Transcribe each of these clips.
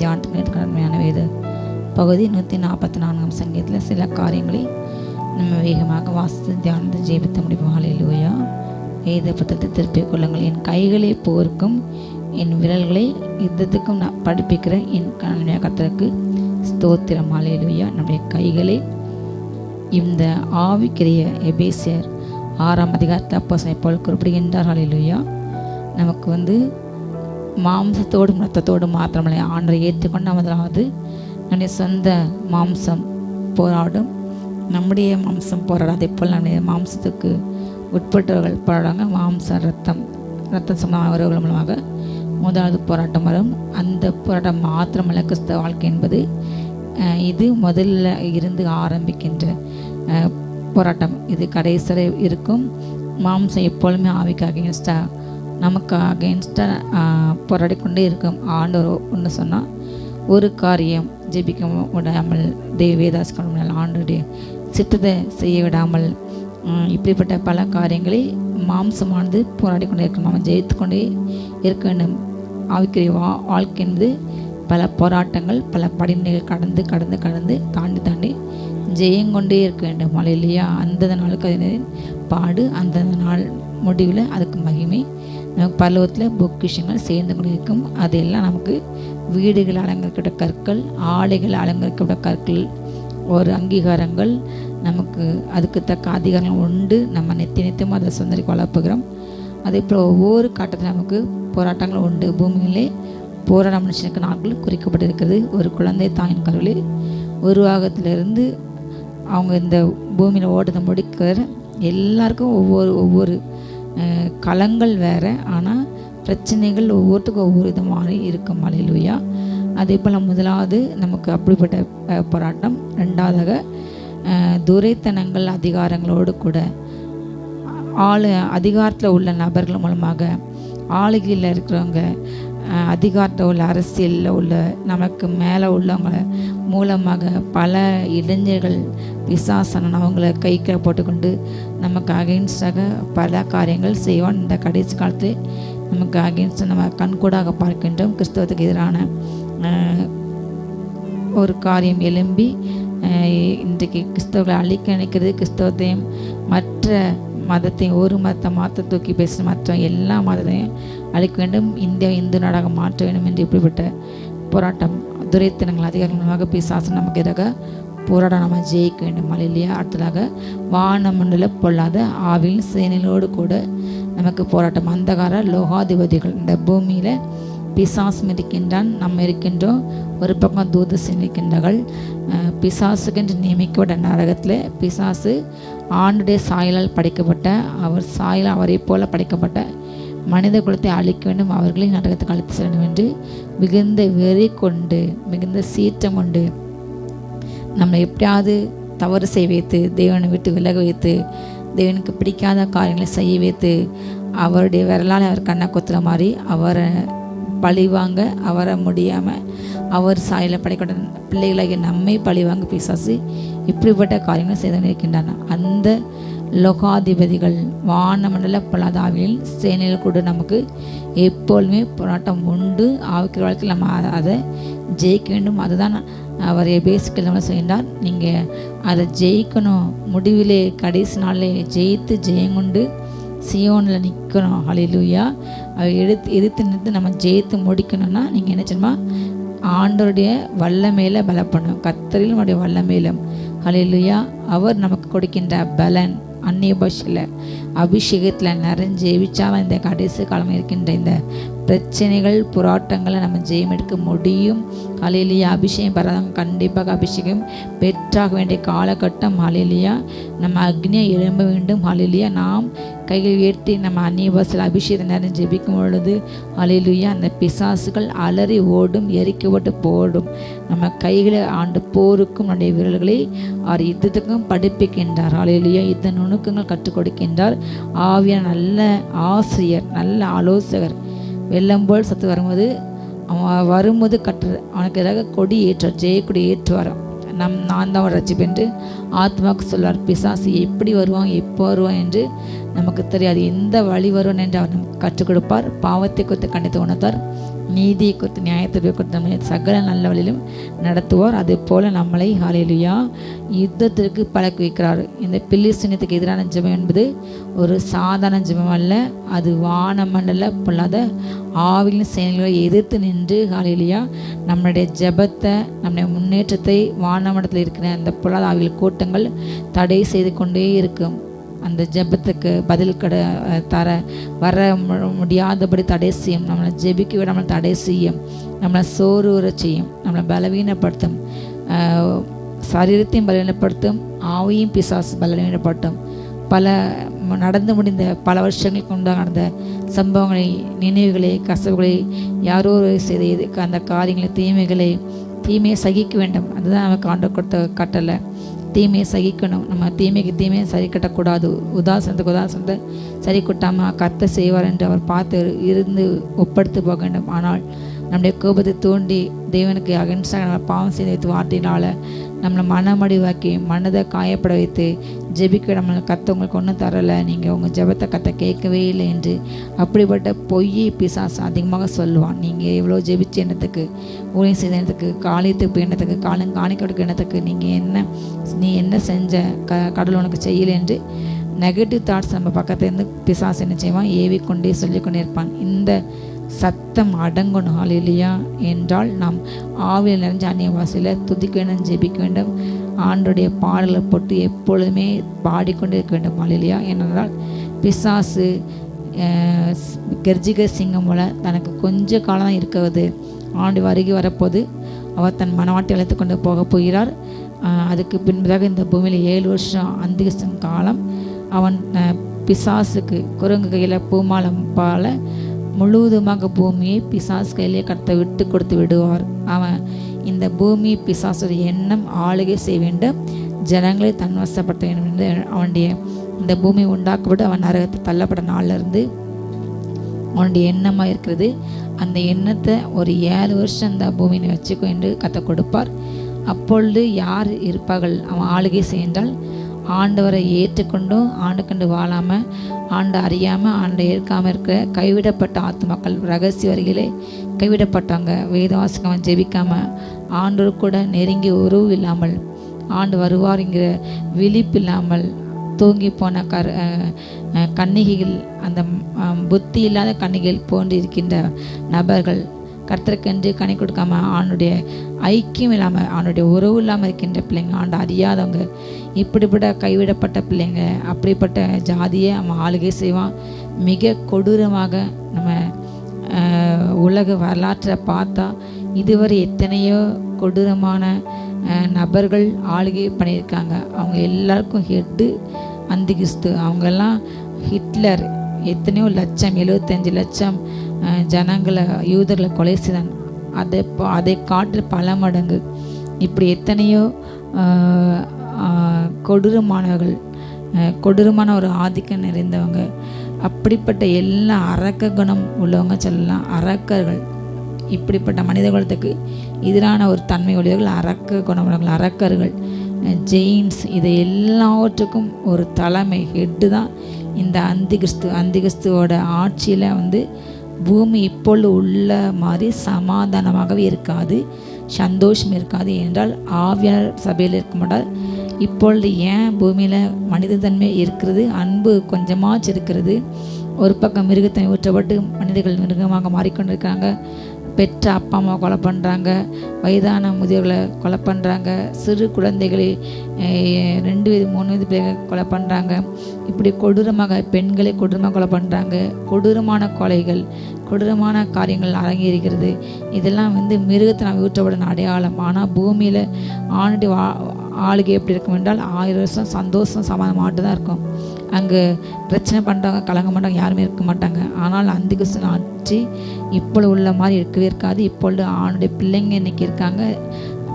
தியானத்துக்கு கடமையான வேத பகுதி நூற்றி நாற்பத்தி நான்காம் சங்கீதத்தில் சில காரியங்களை நம்ம வேகமாக வாசித்து தியானத்தை ஜெயிப்பித்த முடியும் ஹalleluya வேத புத்தகத்தை திருப்பிக் கொள்ளுங்கள். என் கைகளை போருக்கும் என் விரல்களை யுத்தத்துக்கும் நான் படிப்பிக்கிற என் கண்மைய கத்தருக்கு ஸ்தோத்திரம். ஹalleluya நம்முடைய கைகளை இந்த ஆவிக்கிரிய எபேசியர் ஆறாம் அதிகாரத்தில் அப்போ போல் குறிப்பிடுகின்றார். ஹalleluya நமக்கு வந்து மாம்சத்தோடும் ரத்தத்தோடும் மாத்திரமல்ல. ஆண்டரை ஏற்றுக்கொண்ட முதலாவது நம்முடைய சொந்த மாம்சம் போராடும். நம்முடைய மாம்சம் போராடும். அதே போல் நம்முடைய மாம்சத்துக்கு உட்பட்டவர்கள் போராடுவாங்க. மாம்சம் ரத்தம் ரத்த சம்பந்தமானவர்கள் மூலமாக முதலாவது போராட்டம் வரும். அந்த போராட்டம் மாத்திரமல்ல. கிறிஸ்தவ வாழ்க்கை என்பது இது முதல்ல இருந்து ஆரம்பிக்கின்ற போராட்டம். இது கடைசியில் இருக்கும். மாம்சம் எப்பொழுதுமே ஆவிக்காக அகேன்ஸ்டாக நமக்கு அகேன்ஸ்டாக போராடி கொண்டே இருக்கும் ஆண்டவர் ஒன்று சொன்னால் ஒரு காரியம் ஜெபிக்க விடாமல் தேவ வேதாஸ் ஆண்டுடைய சித்தத்தை செய்ய விடாமல் இப்படிப்பட்ட பல காரியங்களை மாம்சமானது போராடி கொண்டே இருக்கும் நம்ம ஜெயித்து கொண்டே இருக்க வேண்டும். ஆவிக்குரிய வா வாழ்க்கை என்பது பல போராட்டங்கள் பல படிநிலைகள் கடந்து கடந்து கடந்து தாண்டி தாண்டி ஜெயங்கொண்டே இருக்க வேண்டும். மலையிலேயா அந்தந்த நாளுக்கு அதனின் பாடு அந்தந்த நாள் முடிவில் அதுக்கு மகிமை நமக்கு பருவத்தில் பொக்கிஷங்கள் சேர்ந்து கொண்டு இருக்கும் அதெல்லாம் நமக்கு வீடுகள் அலங்கரிக்கப்பட்ட கற்கள் ஆலைகள் அலங்கரிக்கப்பட்ட கற்கள் ஒரு அங்கீகாரங்கள் நமக்கு அதுக்கு தக்க அதிகாரங்கள் உண்டு. நம்ம நித்திய நித்தியமாக அதை சுந்தரி வளர்ப்புகிறோம். அதே போல் ஒவ்வொரு காட்டத்தில் நமக்கு போராட்டங்கள் உண்டு. பூமியிலே போராட மனுஷனுக்கு நாட்கள் குறிக்கப்பட்டிருக்கிறது. ஒரு குழந்தை தாயின் கருவிலே உருவாகத்திலிருந்து அவங்க இந்த பூமியில் ஓட்டத்தை முடிக்கிற எல்லாருக்கும் ஒவ்வொரு ஒவ்வொரு களங்கள் வேறு. ஆனால் பிரச்சனைகள் ஒவ்வொருத்துக்கும் ஒவ்வொரு விதமாக இருக்கும். அலையிலுயா. அதே போல் முதலாவது நமக்கு அப்படிப்பட்ட போராட்டம். ரெண்டாவதாக துரைத்தனங்கள் அதிகாரங்களோடு கூட. ஆளு அதிகாரத்தில் உள்ள நபர்கள் மூலமாக ஆளுகையில் இருக்கிறவங்க அதிகாரத்தில் உள்ள அரசியலில் உள்ள நமக்கு மேலே உள்ளவங்க மூலமாக பல இளைஞர்கள் விசாசனம் அவங்கள கைக்கில் போட்டுக்கொண்டு நமக்கு அகெயின்ஸ்டாக பல காரியங்கள் செய்வான். இந்த கடைசி காலத்தில் நமக்கு அகெயின்ஸ்டாக நம்ம கண்கூடாக பார்க்கின்றோம். கிறிஸ்தவத்துக்கு எதிரான ஒரு காரியம் எழும்பி இன்றைக்கு கிறிஸ்தவர்களை அழிக்க நினைக்கிறது. கிறிஸ்தவத்தையும் மற்ற மதத்தையும் ஒரு மதத்தை மாற்ற தூக்கி பேசுகிற மற்ற எல்லா மதத்தையும் அழிக்க வேண்டும் இந்தியா இந்து நாடாக மாற்ற வேண்டும் என்று இப்படிப்பட்ட போராட்டம் துரைத்தனங்கள் அதிகாரமாக பிசாசு நமக்கு எதிராக போராட நம்ம ஜெயிக்க வேண்டும். இல்லையா அடுத்ததாக வானமண்டல பொல்லாத ஆவில் சேனலோடு கூட நமக்கு போராட்டம். அந்தகார லோகாதிபதிகள் இந்த பூமியில் பிசாசும் இருக்கின்றான் நம்ம இருக்கின்றோம். ஒரு பக்கம் தூது சேமிக்கின்றார்கள். பிசாசுக்கென்று நியமிக்கப்பட்ட நரகத்தில் பிசாசு ஆண்டுடைய சாயலால் படைக்கப்பட்ட அவர் சாயல் அவரை போல படைக்கப்பட்ட மனித குலத்தை அழிக்க வேண்டும் அவர்களை நரகத்துக்கு அழைத்து செல்ல வேண்டும் என்று மிகுந்த வெறி கொண்டு மிகுந்த சீற்றம் கொண்டு நம்மளை எப்படியாவது தவறு செய்ய வைத்து தேவனை விட்டு விலக வைத்து தேவனுக்கு பிடிக்காத காரியங்களை செய்ய வைத்து அவருடைய விரலால் அவர் கண்ணை கொத்துற மாதிரி அவரை பழிவாங்க அவரை முடியாமல் அவர் சாயல படைக்கூட பிள்ளைகளாகிய நம்மை பழிவாங்க பிசாசு இப்படிப்பட்ட காரியங்களை செய்து இருக்கின்றன அந்த லோகாதிபதிகள் வானமண்டல பலதாவியில் சேனையில் கூட நமக்கு எப்பொழுதுமே போராட்டம் உண்டு. ஆவிக்கிற வாழ்க்கையில் நம்ம அதை ஜெயிக்க வேண்டும். அதுதான் அவர் பேசிக்கல் நம்ம செய்கிறார் நீங்கள் அதை ஜெயிக்கணும். முடிவிலே கடைசி நாளிலே ஜெயித்து ஜெயங்குண்டு சியோனில் நிற்கணும். ஹalleluya. அவர் எடுத்து எதிர்த்து நிறுத்து நம்ம ஜெயித்து முடிக்கணும்னா நீங்கள் என்ன செய்யணுமா ஆண்டோருடைய வல்லமையில பலப்படணும். கத்தரில் நம்முடைய வல்லமையிலும். ஹalleluya. அவர் நமக்கு கொடுக்கின்ற பலன். அந்நிய பாஷையில் அபிஷேகத்தில் நிறைஞ்சு ஜெயிச்சாலும் இந்த கடைசி காலம் இருக்கின்ற இந்த பிரச்சனைகள் போராட்டங்களை நம்ம ஜெயம் எடுக்க முடியும். அலையிலேயே அபிஷேகம் பெறாதவங்க கண்டிப்பாக அபிஷேகம் பெற்றாக வேண்டிய காலகட்டம். அலையிலேயா நம்ம அக்னியை எழும்ப வேண்டும். அலையிலேயா நாம் கைகள் உயர்த்தி நம்ம அந்நியவாசல் அபிஷேகம் நேரம் ஜெபிக்கும் பொழுது ஹalleluya அந்த பிசாசுகள் அலறி ஓடும் எரிக்கப்பட்டு போடும். நம்ம கைகளை ஆண்டு போருக்கும் நம்முடைய விரல்களை அவர் யுத்தத்துக்கும் படிப்பிக்கின்றார். ஹalleluya. யுத்த நுணுக்கங்கள் கற்றுக் கொடுக்கின்றார். ஆவியான நல்ல ஆசிரியர் நல்ல ஆலோசகர். வெள்ளம் போல் சத்து வரும்போது அவன் வரும்போது கற்று அவனுக்கு எதாக கொடி ஏற்றார் ஜெயக்கொடி ஏற்றுவார் நம் நான் தான் ரட்சிப்பு என்று ஆத்மாவுக்கு சொல்வார் பிசாசு எப்படி வருவான் எப்போ வருவான் என்று நமக்கு தெரியாது. எந்த வழி வருவான் என்று அவர் நமக்கு கற்றுக் கொடுப்பார். பாவத்தை குறித்து கண்டித்து உணர்த்தார். நீதியை குறித்து நியாயத்தை குறித்து நம்மை சகல நல்ல வழியிலும் நடத்துவார். அதே போல் நம்மளை ஹாலேலியா யுத்தத்திற்கு பழக்க வைக்கிறார். இந்த பில்லிஸ்தீனத்துக்கு எதிரான ஜெபம் என்பது ஒரு சாதாரண ஜெபம் அல்ல. அது வானமண்டல பொல்லாத ஆவியின் செயல்களை எதிர்த்து நின்று ஹாலேலியா நம்மளுடைய ஜெபத்தை நம்முடைய முன்னேற்றத்தை வானமண்டலத்தில் இருக்கிற அந்த பொல்லாத ஆவிகள் கூட்டங்கள் தடை செய்து கொண்டே இருக்கும். அந்த ஜெபத்துக்கு பதில் கட தர வர முடியாதபடி தடை செய்யும். நம்மளை ஜெபிக்க நம்மளை தடை செய்யும். நம்மளை சோறு உற செய்யும். நம்மளை பலவீனப்படுத்தும். சரீரத்தையும் பலவீனப்படுத்தும். ஆவியும் பிசாசு பலவீனப்படுத்தும். பல நடந்து முடிந்த பல வருஷங்களுக்கு உண்டாக நடந்த சம்பவங்களை நினைவுகளை கசவுகளை யாரோ ஒரு செய்த அந்த காரியங்களை தீமைகளை தீமையை சகிக்க வேண்டும். அதுதான் நமக்கு ஆண்டு கொடுத்த கட்டளை. தீமையை சகிக்கணும். நம்ம தீமைக்கு தீமையை சரி கட்டக்கூடாது உதாசனத்துக்கு உதாசனத்தை சரி கொட்டாமல் கத்த செய்வார் என்று அவர் பார்த்து இருந்து ஒப்படுத்து போக வேண்டும். ஆனால் நம்முடைய கோபத்தை தூண்டி தேவனுக்கு அகன்ஸ்டாக பாவம் செய்து வைத்து வார்த்தையினால் நம்மளை மனமடிவாக்கி மனதை காயப்பட வைத்து ஜெபிக்க நம்மளை கத்த உங்களுக்கு ஒன்றும் தரலை. நீங்கள் உங்கள் ஜெபத்தை கத்த கேட்கவே இல்லை என்று அப்படிப்பட்ட பொய் பிசாசு அதிகமாக சொல்லுவான். நீங்கள் எவ்வளோ ஜெபிச்ச எண்ணத்துக்கு ஊழியம் செய்த எண்ணத்துக்கு காலியத்துக்கு எண்ணத்துக்கு காலம் காணிக்க கொடுக்க எண்ணத்துக்கு நீங்கள் என்ன நீ என்ன செஞ்ச? க கடல் உனக்கு செய்யலை என்று நெகட்டிவ் தாட்ஸ் நம்ம பக்கத்துலேருந்து பிசாஸ் என்ன செய்வான்? ஏவிக்கொண்டே சொல்லிக்கொண்டே இருப்பான். இந்த சத்தம் அடங்கணும். இல்லையா என்றால் நாம் ஆவியில் நிறைஞ்ச அந்நிய வாசியில் துதிக்க வேண்டும் ஜெபிக்க வேண்டும் ஆண்டுடைய பாடலை போட்டு எப்பொழுதுமே பாடிக்கொண்டே இருக்க வேண்டும். ஹalleluya. ஏனென்றால் பிசாசு கர்ஜிக சிங்கம் போல தனக்கு கொஞ்ச காலம் தான் இருக்கிறது. ஆண்டு வருகை வரப்போது அவர் தன் மனவாட்டை அழைத்து கொண்டு போக போகிறார். அதுக்கு பின்பதாக இந்த பூமியில் ஏழு வருஷம் அந்திகஸ்தன் காலம் அவன் பிசாசுக்கு குரங்கு கையில் பூமாலம் பால முழுவதுமாக பூமியை பிசாசு கையிலே கடத்த விட்டு கொடுத்து விடுவார். அவன் இந்த பூமி பிசாசுடைய எண்ணம் ஆளுகை செய்ய வேண்டும். ஜனங்களை தன்வசப்படுத்த வேண்டும் என்று அவனுடைய இந்த பூமி உண்டாக்கப்பட்டு அவன் நரகத்தை தள்ளப்பட்ட நாளிலிருந்து அவனுடைய எண்ணமாக இருக்கிறது. அந்த எண்ணத்தை ஒரு ஏழு வருஷம் இந்த பூமியை வச்சுக்கோ என்று கத்த கொடுப்பார். அப்பொழுது யார் இருப்பார்கள்? அவன் ஆளுகை செய்தால் ஆண்டவரை ஏற்றுக்கொண்டும் ஆண்டு கண்டு வாழாமல் ஆண்டு அறியாமல் ஆண்டை ஏற்காமல் இருக்க கைவிடப்பட்ட ஆத்து மக்கள் ரகசிய வரிகளே கைவிடப்பட்டாங்க. வேதவாசிக்காமல் ஜெபிக்காமல் ஆண்டோர் கூட நெருங்கி உறவு இல்லாமல் ஆண்டு வருவாருங்கிற விழிப்பு இல்லாமல் தூங்கி போன கர் அஹ், கன்னிகைகள் அந்த புத்தி இல்லாத கன்னிகைகள் போன்று இருக்கின்ற நபர்கள் கர்த்தருக்கென்று கணி கொடுக்காம ஆணுடைய ஐக்கியம் இல்லாமல் ஆணுடைய உறவு இல்லாமல் இருக்கின்ற பிள்ளைங்க ஆண்டு அறியாதவங்க இப்படிப்பட்ட கைவிடப்பட்ட பிள்ளைங்க அப்படிப்பட்ட ஜாதியை நம்ம ஆளுகை செய்வான். மிக கொடூரமாக நம்ம உலக வரலாற்றை பார்த்தா இதுவரை எத்தனையோ கொடூரமான நபர்கள் ஆளுகை பண்ணியிருக்காங்க. அவங்க எல்லாருக்கும் ஹெட்டு அந்திகிறிஸ்து அவங்கெல்லாம் ஹிட்லர். எத்தனையோ லட்சம் எழுபத்தஞ்சு லட்சம் ஜனங்களை யூதர்களை கொலை செய்தான். அதை அதை காட்டு பல மடங்கு. இப்படி எத்தனையோ கொடூரமானவர்கள் கொடூரமான ஒரு ஆதிக்கம் நிறைந்தவங்க. அப்படிப்பட்ட எல்லா அரக்க குணம் உள்ளவங்க சொல்லலாம். அரக்கர்கள். இப்படிப்பட்ட மனித குலத்துக்கு எதிரான ஒரு தன்மை உடையவர்கள் அரக்க குணமுள்ளவர்கள் அரக்கர்கள். ஜெயின்ஸ் இதை எல்லாவற்றுக்கும் ஒரு தலைமை ஹெட்டு தான். இந்த அந்திகிறிஸ்து அந்திகிறிஸ்துவோட ஆட்சியில் வந்து பூமி இப்பொழுது உள்ள மாதிரி சமாதானமாகவே இருக்காது. சந்தோஷம் இருக்காது என்றால் ஆவியார் சபையில் இருக்க மாட்டார் இப்பொழுது ஏன் பூமியில் மனிதத்தன்மை இருக்கிறது? அன்பு கொஞ்சமாச்சு இருக்கிறது. ஒரு பக்கம் மிருகத்தன்மை ஊற்றப்பட்டு மனிதர்கள் மிருகமாக மாறிக்கொண்டிருக்காங்க பெற்ற அப்பா அம்மா கொலை பண்ணுறாங்க வயதான முதியோர்களை கொலை பண்ணுறாங்க சிறு குழந்தைகளை ரெண்டு வயது மூணு வயது பிள்ளைகளை கொலை பண்ணுறாங்க இப்படி கொடூரமாக பெண்களை கொடூரமாக கொலை பண்ணுறாங்க கொடூரமான கொலைகள் கொடூரமான காரியங்கள் அரங்கேறுகிறது இதெல்லாம் வந்து மிருகத்தை மிருகத்தினால் ஊற்றப்படும் அடையாளம். ஆனால் பூமியில் ஆணுடைய வா ஆளுகை எப்படி இருக்கும் என்றால் ஆயிரம் வருஷம் சந்தோஷம் சமாதானம் மட்டும் தான் இருக்கும். அங்கே பிரச்சனை பண்ணுறவங்க கலங்க மாட்டாங்க யாருமே இருக்க மாட்டாங்க. ஆனால் அந்திகுசன் ஆட்சி இப்பொழுது உள்ள மாதிரி இருக்கவே இருக்காது. இப்பொழுது ஆணுடைய பிள்ளைங்க இன்றைக்கி இருக்காங்க.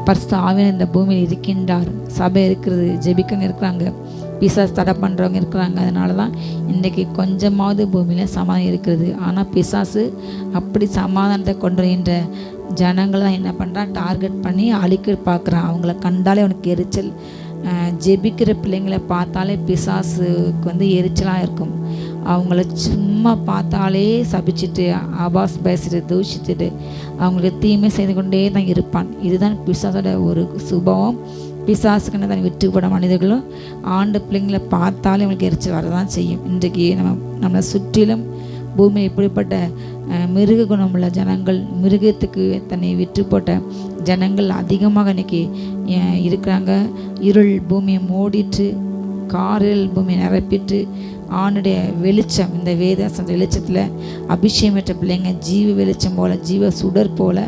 பரிசுத்த ஆவியன் இந்த பூமியில் இருக்கின்றார். சபை இருக்கிறது ஜெபிக்கங்க இருக்கிறாங்க. பிசாஸ் தடை பண்ணுறவங்க இருக்கிறாங்க. அதனால தான் இன்றைக்கி கொஞ்சமாவது பூமியில் சமாதானம் இருக்கிறது. ஆனால் பிசாசு அப்படி சமாதானத்தை கொண்டு வருகின்ற ஜனங்களை தான் என்ன பண்ணுறான் டார்கெட் பண்ணி அழிக்க பார்க்குறான் அவங்கள கண்டாலே அவனுக்கு எரிச்சல். ஜெபிக்கிற பிள்ளைங்களை பார்த்தாலே பிசாசுக்கு வந்து எரிச்சலாக இருக்கும். அவங்கள சும்மா பார்த்தாலே சபிச்சுட்டு ஆபாஸ் பேசிட்டு தூஷிச்சுட்டு அவங்களுக்கு தீமை செய்து கொண்டே தான் இருப்பான். இதுதான் பிசாசோட ஒரு சுபவம். பிசாசுக்குன்னு விட்டு போட மனிதர்களும் ஆண்டு பிள்ளைங்களை பார்த்தாலே அவங்களுக்கு எரிச்சல் வரதான் செய்யும். இன்றைக்கு நம்ம நம்மளை சுற்றிலும் பூமியில் இப்படிப்பட்ட மிருக குணமுள்ள ஜனங்கள் மிருகத்துக்கு தன்னை விற்று போட்ட ஜனங்கள் அதிகமாக இன்றைக்கி இருக்கிறாங்க. இருள் பூமியை மூடிட்டு காரில் பூமியை நிரப்பிட்டு ஆணுடைய வெளிச்சம் இந்த வேதாசம் வெளிச்சத்தில் அபிஷேகம் பெற்ற பிள்ளைங்க ஜீவ வெளிச்சம் போல் ஜீவ சுடர் போல்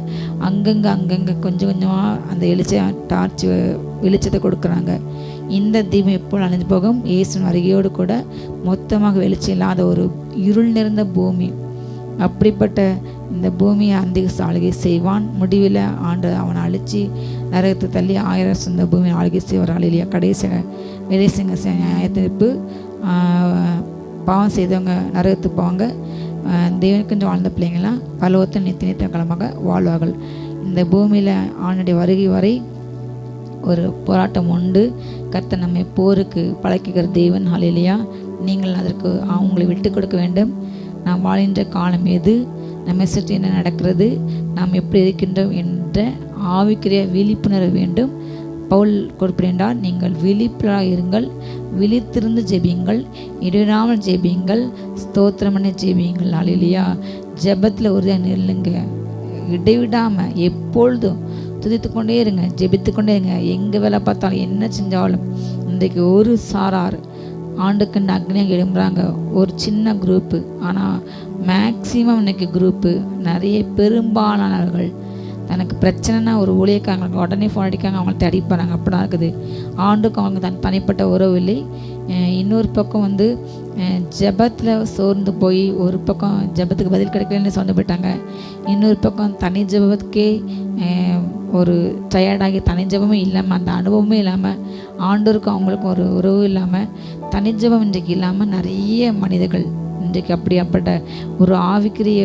அங்கங்கே அங்கங்கே கொஞ்சம் கொஞ்சமாக அந்த வெளிச்சம் டார்ச் வெளிச்சத்தை கொடுக்குறாங்க. இந்த தீபம் எப்போ அழிஞ்சு போகும்? இயேசுவின் வருகையோடு கூட மொத்தமாக வெளிச்சம் இல்லாத ஒரு இருள் நிறைந்த பூமி. அப்படிப்பட்ட இந்த பூமியை அந்திக ஆளுகை செய்வான். முடிவில் ஆண்டு அவனை அழித்து நரகத்தை தள்ளி ஆயிரம் சொந்த பூமியை ஆளுகை செய்வார். இல்லையா கடைசி வெளிசிங்க நியாயத்திருப்பு பாவம் செய்தவங்க நரகத்துக்கு போவாங்க ஆஹ் தேவனுக்கென்று வாழ்ந்த பிள்ளைங்களாம் பலவத்த நித்திய நித்திய காலமாக வாழ்வார்கள். இந்த பூமியில் ஆணுடைய வருகை வரை ஒரு போராட்டம் உண்டு. கர்த்தர் நம்மை போருக்கு பழக்குகிற தேவன். ஹalleluya. நீங்கள் அதற்கு அவங்களை விட்டு கொடுக்க வேண்டும். நாம் வாழ்கின்ற காலம் எது? நம்மை சுற்றி என்ன நடக்கிறது? நாம் எப்படி இருக்கின்றோம் என்ற ஆவிக்குரிய விழிப்புணர்வு வேண்டும். பவுல் குறிப்பிடுகின்றார் நீங்கள் விழிப்பாக இருங்கள் விழித்திருந்து ஜெபியுங்கள் இடைவிடாமல் ஜெபியுங்கள் ஸ்தோத்திரமனை ஜெபியுங்கள். ஹalleluya. ஜெபத்தில் உறுதியாக நில்லுங்க. இடைவிடாமல் எப்பொழுதும் துதித்து கொண்டே இருங்க ஜெபித்து கொண்டே இருங்க. எங்கே வேலை பார்த்தாலும் என்ன செஞ்சாலும் இன்றைக்கு ஒரு சாரார் ஆண்டுக்கு அக்னியாக எழும்புறாங்க. ஒரு சின்ன குரூப்பு ஆனால் மேக்சிமம் இன்றைக்கி குரூப்பு நிறைய பெரும்பாலானவர்கள் தனக்கு பிரச்சனைனா ஒரு ஊழியக்காரங்களுக்கு உடனே ஃபோன் அடிக்காங்க அவங்கள தேடி போகிறாங்க இருக்குது. ஆண்டுக்கு அவங்க தன் தனிப்பட்ட உறவு இல்லை. இன்னொரு பக்கம் வந்து ஜெபத்தில் சோர்ந்து போய் ஒரு பக்கம் ஜெபத்துக்கு பதில் கிடைக்கலன்னு சொந்து போயிட்டாங்க. இன்னொரு பக்கம் தனி ஜெபத்துக்கே ஒரு டயர்டாகி தனி ஜெபமே இல்லாமல் அந்த அனுபவமே இல்லாமல் ஆண்டோருக்கும் அவங்களுக்கும் ஒரு உறவு இல்லாமல் தனி ஜபம் இன்றைக்கு இல்லாமல் நிறைய மனிதர்கள் இன்றைக்கு அப்படியாப்பட்ட ஒரு ஆவிக்குரிய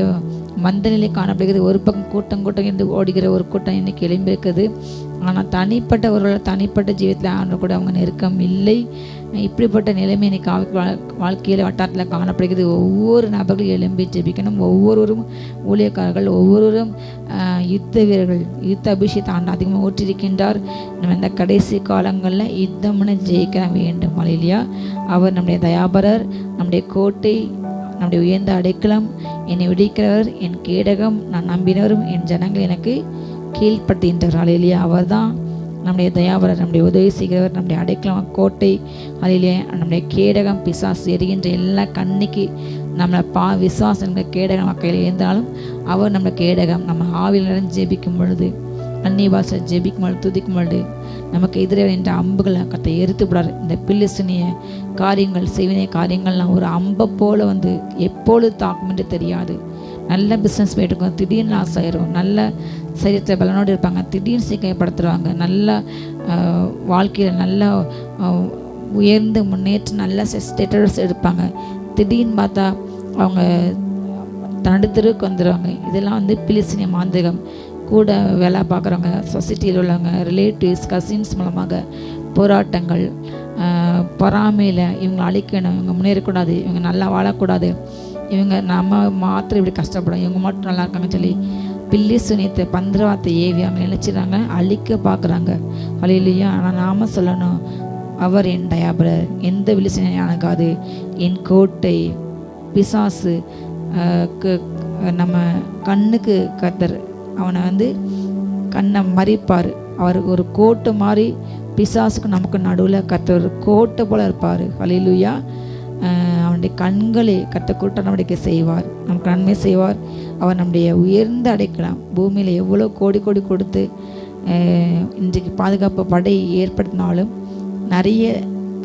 மந்த நிலை காணப்படுகிறது. ஒரு பக்கம் கூட்டம் கூட்டம் என்று ஓடுகிற ஒரு கூட்டம் இன்னைக்கு எழும்பியிருக்குது ஆனால் தனிப்பட்ட ஒரு தனிப்பட்ட ஜீவத்தில் ஆண்டு கூட அவங்க நெருக்கம் இல்லை. இப்படிப்பட்ட நிலைமை இன்னைக்கு வாழ்க்கையில் வட்டாரத்தில் காணப்படுகிறது. ஒவ்வொரு நபர்களும் எழும்பி ஜெபிக்கணும். ஒவ்வொருவரும் ஊழியக்காரர்கள் ஒவ்வொருவரும் யுத்த வீரர்கள் யுத்த அபிஷேகத்தை ஆண்டு அதிகமாக ஊற்றிருக்கின்றார் நம்ம இந்த கடைசி காலங்களில் யுத்தம்னு ஜெயிக்க வேண்டும். இல்லையா அவர் நம்முடைய தயாபரர் நம்முடைய கோட்டை நம்முடைய உயர்ந்த அடைக்கலம் என்னை விடுவிக்கிறவர் என் கேடகம் நான் நம்பினவரும் என் ஜனங்கள் எனக்கு கீழ்ப்படுத்துகின்றார் அலையிலேயே அவர்தான் நம்முடைய தயாபரர் நம்முடைய உதவி செய்கிறவர் நம்முடைய அடைக்கலம் கோட்டை அலையிலே நம்முடைய கேடகம் பிசாசு எரிகின்ற எல்லா கண்ணிக்கு நம்மளை பா விசுவாசம் கேடகம் மக்கள் இருந்தாலும் அவர் நம்ம கேடகம் நம்ம ஆவில் நிறைஞ்சு ஜெபிக்கும் பொழுது அன்னி வாச ஜெபிக்கும் பொழுது துதிக்கும் நமக்கு எதிரே என்ற அம்புகளை கத்தை எரித்து விடார் இந்த பில்லிசுனிய காரியங்கள் செய்வினை காரியங்கள்லாம் ஒரு அம்பை போல வந்து எப்பொழுது தாக்கும் என்று தெரியாது. நல்ல பிஸ்னஸ் போயிட்டுருக்கோம் திடீர்னு லாஸ் ஆயிரும். நல்ல சரீரத்தை பலனோடு இருப்பாங்க. திடீர்னு சீக்கிரப்படுத்துருவாங்க நல்ல வாழ்க்கையில் நல்ல உயர்ந்து முன்னேற்ற நல்ல ஸ்டேட்டஸ் எடுப்பாங்க. திடீர்னு பார்த்தா அவங்க நடுத்தருக்கு வந்துடுவாங்க இதெல்லாம் வந்து பிலிசினிய மாந்திரிகம். கூட வேலை பார்க்குறவங்க சொசைட்டியில் உள்ளவங்க ரிலேட்டிவ்ஸ் கசின்ஸ் மூலமாக போராட்டங்கள் பொறாமையில் இவங்க அழிக்கணும் இவங்க முன்னேறக்கூடாது இவங்க நல்லா வாழக்கூடாது இவங்க நம்ம மாத்திரம் இப்படி கஷ்டப்படும் இவங்க மட்டும் நல்லா இருக்காங்கன்னு சொல்லி பில்லி சுனித்த பந்திரவாத்தை ஏவி அவங்க நினைச்சிடுறாங்க அழிக்க பார்க்குறாங்க. வழியிலையும் ஆனால் நாம் சொல்லணும் அவர் என் தயாபரர் எந்த விழிசனையும் அணுகாது. என் கோட்டை பிசாசு நம்ம கண்ணுக்கு கத்தர் அவனை வந்து கண்ணை மறிப்பார். அவர் ஒரு கோட்டை மாதிரி பிசாசுக்கு நமக்கு நடுவில் கற்று ஒரு கோட்டை போல் இருப்பார். ஹalleluya அவனுடைய கண்களை கத்த கூட்ட நடவடிக்கை செய்வார். நமக்கு நன்மை செய்வார். அவர் நம்முடைய உயர்ந்த அடைக்கலாம் பூமியில் எவ்வளோ கோடி கோடி கொடுத்து இன்றைக்கு பாதுகாப்பு படை ஏற்படுத்தினாலும் நிறைய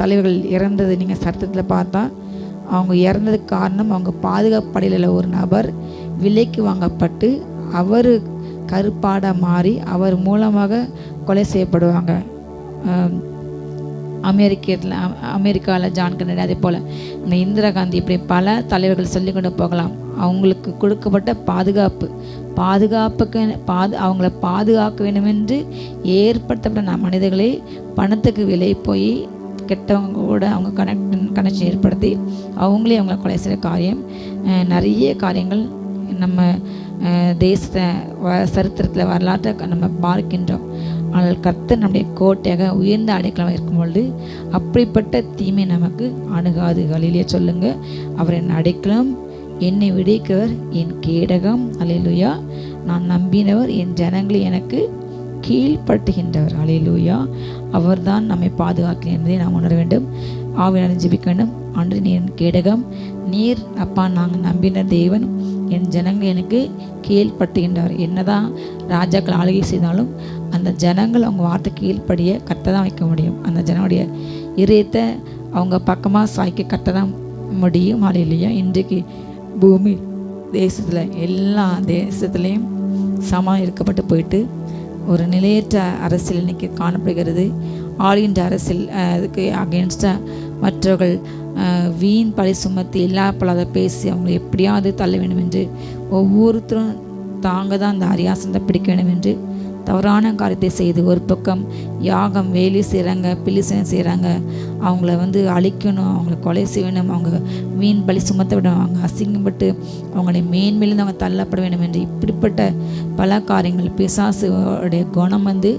தலைவர்கள் இறந்தது நீங்கள் சட்டத்தில் பார்த்தா அவங்க இறந்ததுக்கு காரணம் அவங்க பாதுகாப்பு படையில் உள்ள ஒரு நபர் விலைக்கு வாங்கப்பட்டு அவர் கருப்பாடாக மாறி அவர் மூலமாக கொலை செய்யப்படுவாங்க. அமெரிக்கத்தில் அமெரிக்காவில் ஜான் கென்னடி அதே போல் இந்த இந்திரா காந்தி இப்படி பல தலைவர்கள் சொல்லிக் கொண்டு போகலாம். அவங்களுக்கு கொடுக்கப்பட்ட பாதுகாப்பு பாதுகாப்புக்கு பாது அவங்கள பாதுகாக்க வேண்டுமென்று ஏற்படுத்தப்பட்ட மனிதர்களே பணத்துக்கு விலை போய் கெட்டவங்க கூட அவங்க கனெக்ட் கனெக்ஷன் ஏற்படுத்தி அவங்களே அவங்கள கொலை செய்கிற காரியம் நிறைய காரியங்கள் நம்ம தேசத்தை வ சரித்திரத்தில் வரலாற்றை நம்ம பார்க்கின்றோம். ஆனால் கர்த்தர் நம்முடைய கோட்டையாக உயர்ந்த அடைக்கலம் இருக்கும் பொழுது அப்படிப்பட்ட தீமை நமக்கு அணுகாது. கலிலே சொல்லுங்கள் அவர் என் அடைக்கலம் என்னை விடைக்கிறவர் என் கேடகம். அலையிலுயா நான் நம்பினவர் என் ஜனங்களை எனக்கு கீழ்ப்பட்டுகின்றவர் அலையிலுயா அவர்தான் நம்மை பாதுகாக்கிறேன் என்பதை நாம் உணர வேண்டும். ஆவியான ஜிபிக்க வேண்டும் அன்று நீர் கேடகம். நீர் அப்பா நாங்கள் நம்பின தேவன். என் ஜனங்கள் எனக்கு கீழ்ப்பட்டுகின்றவர் என்னதான் ராஜாக்கள் ஆளுகை செய்தாலும் அந்த ஜனங்கள் அவங்க வார்த்தை கீழ்ப்படிய கத்தை தான் வைக்க முடியும். அந்த ஜனங்களுடைய இதயத்தை அவங்க பக்கமாக சாய்க்க கட்ட தான் முடியும். இல்லையா இன்றைக்கு பூமி தேசத்தில் எல்லா தேசத்துலேயும் சமம் இருக்கப்பட்டு போயிட்டு ஒரு நிலையற்ற அரசியல் இன்னைக்கு காணப்படுகிறது. ஆளுகின்ற அரசியல் அதுக்கு அகேன்ஸ்டாக மற்றவர்கள் வீண் பழி சுமத்தி எல்லா பேசி அவங்களை எப்படியாவது தள்ள வேண்டும் என்று ஒவ்வொருத்தரும் தாங்க தான் அந்த அரியாசனத்தை பிடிக்க வேண்டும் என்று தவறான காரியத்தை செய்து ஒரு பக்கம் யாகம் வேலி செய்கிறாங்க பிலிசனை செய்கிறாங்க அவங்கள வந்து அழிக்கணும் அவங்கள கொலை செய்யணும் அவங்க மீன் பலி சுமத்த விடணும் அவங்க அசிங்கப்பட்டு அவங்களை மேன்மேலிருந்து அவங்க தள்ளப்பட வேண்டும் என்று இப்படிப்பட்ட பல காரியங்கள் பிசாசுடைய குணம் வந்து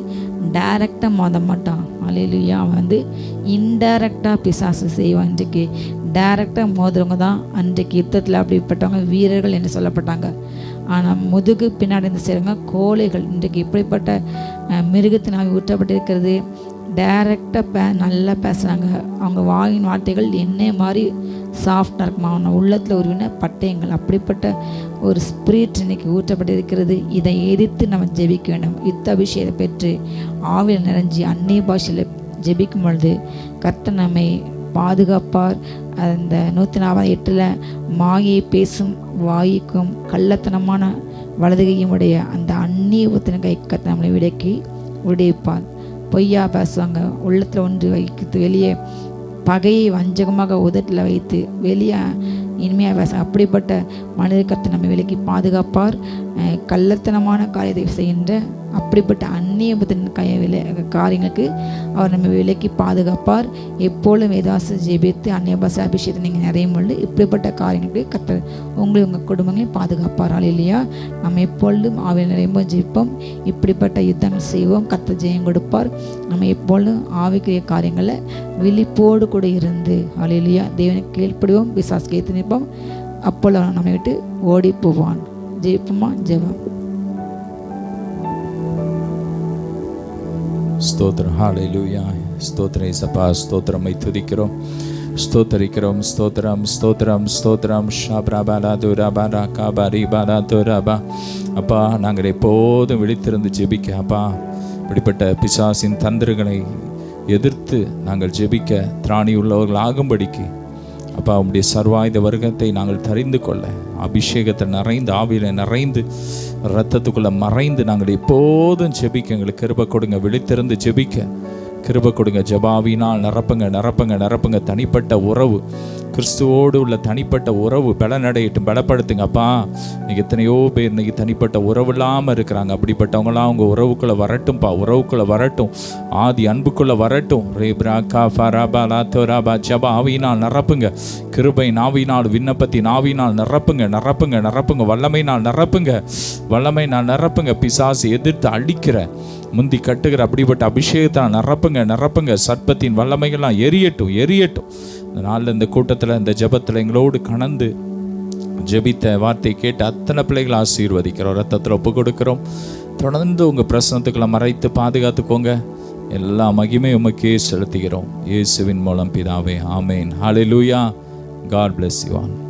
டைரக்டாக மோத மாட்டான். அலையிலுயா அவன் வந்து இன்டைரக்டாக பிசாசு செய்வான். இன்றைக்கு டைரக்டாக மோதுறவங்க தான் அன்றைக்கு யுத்தத்தில் அப்படிப்பட்டவங்க வீரர்கள் என்று சொல்லப்பட்டாங்க. ஆனால் முதுகு பின்னாடி இருந்து செய்கிறாங்க கோழைகள் இன்றைக்கு இப்படிப்பட்ட அஹ், ஊற்றப்பட்டிருக்கிறது. டைரக்டாக பே நல்லா பேசுகிறாங்க அவங்க வாயின் வார்த்தைகள் என்ன மாதிரி சாஃப்டாக இருக்குமா? அவனை உள்ளத்தில் உருவின பட்டயங்கள். அப்படிப்பட்ட ஒரு ஸ்பிரிட் இன்னைக்கு ஊற்றப்பட்டிருக்கிறது. இதை எதிர்த்து நம்ம ஜெபிக்க வேண்டும். யுத்த அபிஷேகத்தை பெற்று ஆவியில் நிறைஞ்சி அந்நிய பாஷையில் ஜெபிக்கும் பொழுது கர்த்த நம்மை பாதுகாப்பார். அந்த நூற்றி நாற்பது எட்டில் மாயை பேசும் வாய்க்கும் கள்ளத்தனமான வலதுகையும் உடைய அந்த அந்நிய உத்தின கை கத்த நம்மளை விடக்கி உடைப்பார் பொய்யா பேசுவாங்க. உள்ளத்தில் ஒன்று வைக்கிறது வெளியே பகையை வஞ்சகமாக உதட்டில் வைத்து வெளியே இனிமையாக பேச அப்படிப்பட்ட மனித கத்தை நம்ம விலக்கி பாதுகாப்பார். கள்ளத்தனமான காரியத்தை செய்கின்ற அப்படிப்பட்ட அந்நிய கைய விலை காரியங்களுக்கு அவர் நம்ம விலக்கி பாதுகாப்பார். எப்பொழுதும் வேதாசம் ஜெபித்து அந்நிய பாச அபிஷேகத்தை நீங்கள் நிறைய பொழுது இப்படிப்பட்ட காரியங்களுக்கு கத்த உங்களை உங்கள் குடும்பங்களையும் பாதுகாப்பார். இல்லையா நம்ம எப்பொழுதும் ஆவியில் நிறைய ஜெயிப்போம் இப்படிப்பட்ட யுத்தங்கள் செய்வோம். கத்த ஜெயம் கொடுப்பார். நம்ம எப்பொழுதும் ஆவிக்குரிய காரியங்களை விழிப்போடு கூட இருந்து அலையிலியா தேவனுக்கு கீழ்ப்படுவோம் பிசாஸ் கேத்து நிற்போம். அப்பொழுது அவன் நம்மை விட்டு ஓடி போவான். ஜெயிப்புமா ஜெபம். ஸ்தோத்திரம். லூயா ஸ்தோத்திரம் இசப்பா ஸ்தோத்திரமை துதிக்கிறோம். ஸ்தோத்தரிக்கிறோம். ஸ்தோத்திரம் ஸ்தோத்திரம் ஸ்தோத்திரம். ஷாப்ராபாலா துராபாலா காபாரி பாலா துராபா அப்பா நாங்கள் எப்போதும் விழித்திருந்து ஜெபிக்க அப்பா. இப்படிப்பட்ட பிசாசின் தந்திரங்களை எதிர்த்து நாங்கள் ஜெபிக்க திராணி உள்ளவர்கள் ஆகும்படிக்கு அப்பா உம்முடைய சர்வாயுத வர்க்கத்தை நாங்கள் தெரிந்து கொள்ள அபிஷேகத்தை நிறைந்து ஆவியில் நிறைந்து ரத்தத்துக்குள்ளே மறைந்து நாங்கள் எப்போதும் ஜெபிக்க எங்களுக்கு கிருபை கொடுங்க விழித்திருந்து ஜெபிக்க. கிருப கொடுங்க ஜபாவினால் நிரப்புங்க நிரப்புங்க நிரப்புங்க தனிப்பட்ட உறவு. கிறிஸ்துவோடு உள்ள தனிப்பட்ட உறவு பலனடையட்டும் பலப்படுத்துங்கப்பா அப்பா. எத்தனையோ பேர் இன்னைக்கு தனிப்பட்ட உறவு இல்லாமல் இருக்கிறாங்க. அப்படிப்பட்டவங்களாம் அவங்க உறவுக்குள்ளே வரட்டும்ப்பா உறவுக்குள்ளே வரட்டும். ஆதி அன்புக்குள்ளே வரட்டும். ரேப்ரா கா ஃபராபா லாத்தோராபா ஜபா ஆவியினால் நிரப்புங்க. கிருபை நாவினால் விண்ணப்பத்தி நாவினால் நிரப்புங்க நிரப்புங்க நிரப்புங்க. வல்லமை நாள் நிரப்புங்க. வல்லமை நாள் நிரப்புங்க. பிசாசு எதிர்த்து அழிக்கிற முந்தி கட்டுகிற அப்படிப்பட்ட அபிஷேகத்தை நிரப்புங்க நிரப்புங்க. சர்ப்பத்தின் வல்லமைகள்லாம் எரியட்டும் எரியட்டும். இந்த நாளில் இந்த கூட்டத்தில் இந்த ஜெபத்தில் எங்களோடு கலந்து ஜெபித்த வார்த்தை கேட்டு அத்தனை பிள்ளைகளை ஆசீர்வதிக்கிறோம். ரத்தத்தில் ஒப்பு கொடுக்குறோம். தொடர்ந்து உங்கள் பிரசனத்துக்களை மறைத்து பாதுகாத்துக்கோங்க. எல்லா மகிமையும் உமக்கே செலுத்துகிறோம். இயேசுவின் மூலம் பிதாவே ஆமேன். ஹalleluya காட் பிளஸ் யூ ஆன்